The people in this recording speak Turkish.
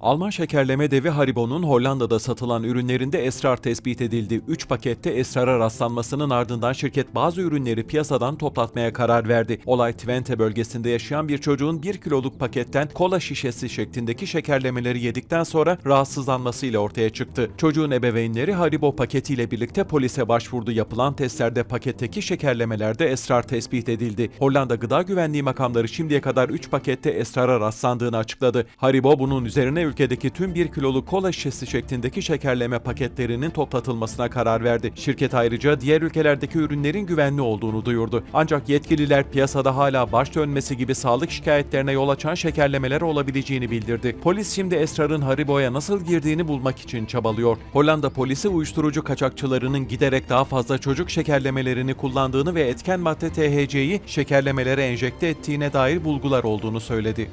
Alman şekerleme devi Haribo'nun Hollanda'da satılan ürünlerinde esrar tespit edildi. 3 pakette esrara rastlanmasının ardından şirket bazı ürünleri piyasadan toplatmaya karar verdi. Olay Twente bölgesinde yaşayan bir çocuğun 1 kiloluk paketten kola şişesi şeklindeki şekerlemeleri yedikten sonra rahatsızlanmasıyla ortaya çıktı. Çocuğun ebeveynleri Haribo paketiyle birlikte polise başvurdu. Yapılan testlerde paketteki şekerlemelerde esrar tespit edildi. Hollanda Gıda Güvenliği makamları şimdiye kadar 3 pakette esrara rastlandığını açıkladı. Haribo bunun üzerine ülkedeki tüm 1 kiloluk kola şişesi şeklindeki şekerleme paketlerinin toplatılmasına karar verdi. Şirket ayrıca diğer ülkelerdeki ürünlerin güvenli olduğunu duyurdu. Ancak yetkililer piyasada hala baş dönmesi gibi sağlık şikayetlerine yol açan şekerlemeler olabileceğini bildirdi. Polis şimdi esrarın Haribo'ya nasıl girdiğini bulmak için çabalıyor. Hollanda polisi uyuşturucu kaçakçılarının giderek daha fazla çocuk şekerlemelerini kullandığını ve etken madde THC'yi şekerlemelere enjekte ettiğine dair bulgular olduğunu söyledi.